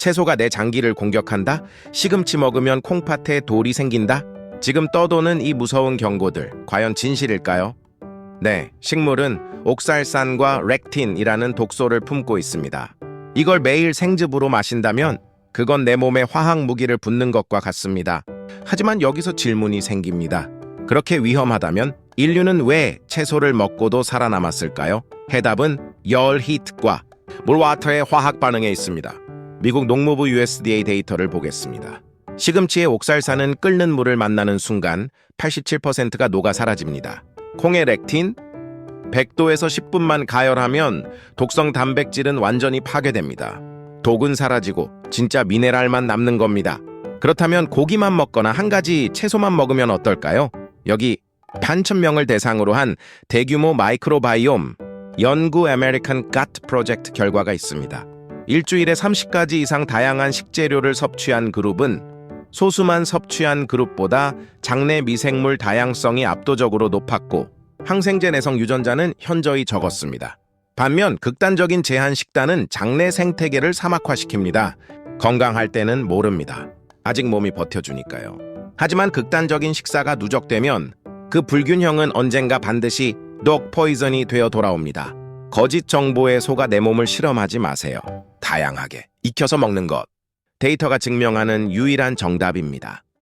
채소가 내 장기를 공격한다? 시금치 먹으면 콩팥에 돌이 생긴다? 지금 떠도는 이 무서운 경고들, 과연 진실일까요? 네, 식물은 옥살산과 렉틴이라는 독소를 품고 있습니다. 이걸 매일 생즙으로 마신다면 그건 내 몸에 화학 무기를 붓는 것과 같습니다. 하지만 여기서 질문이 생깁니다. 그렇게 위험하다면 인류는 왜 채소를 먹고도 살아남았을까요? 해답은 열 히트과 물와터의 화학 반응에 있습니다. 미국 농무부 USDA 데이터를 보겠습니다. 시금치의 옥살산은 끓는 물을 만나는 순간 87%가 녹아 사라집니다. 콩의 렉틴 100도에서 10분만 가열하면 독성 단백질은 완전히 파괴됩니다. 독은 사라지고 진짜 미네랄만 남는 겁니다. 그렇다면 고기만 먹거나 한 가지 채소만 먹으면 어떨까요? 여기 반천 명을 대상으로 한 대규모 마이크로바이옴 연구 아메리칸 갓 프로젝트 결과가 있습니다. 일주일에 30가지 이상 다양한 식재료를 섭취한 그룹은 소수만 섭취한 그룹보다 장내 미생물 다양성이 압도적으로 높았고 항생제 내성 유전자는 현저히 적었습니다. 반면 극단적인 제한 식단은 장내 생태계를 사막화시킵니다. 건강할 때는 모릅니다. 아직 몸이 버텨주니까요. 하지만 극단적인 식사가 누적되면 그 불균형은 언젠가 반드시 독 포이즌이 되어 돌아옵니다. 거짓 정보에 속아 내 몸을 실험하지 마세요. 다양하게 익혀서 먹는 것. 데이터가 증명하는 유일한 정답입니다.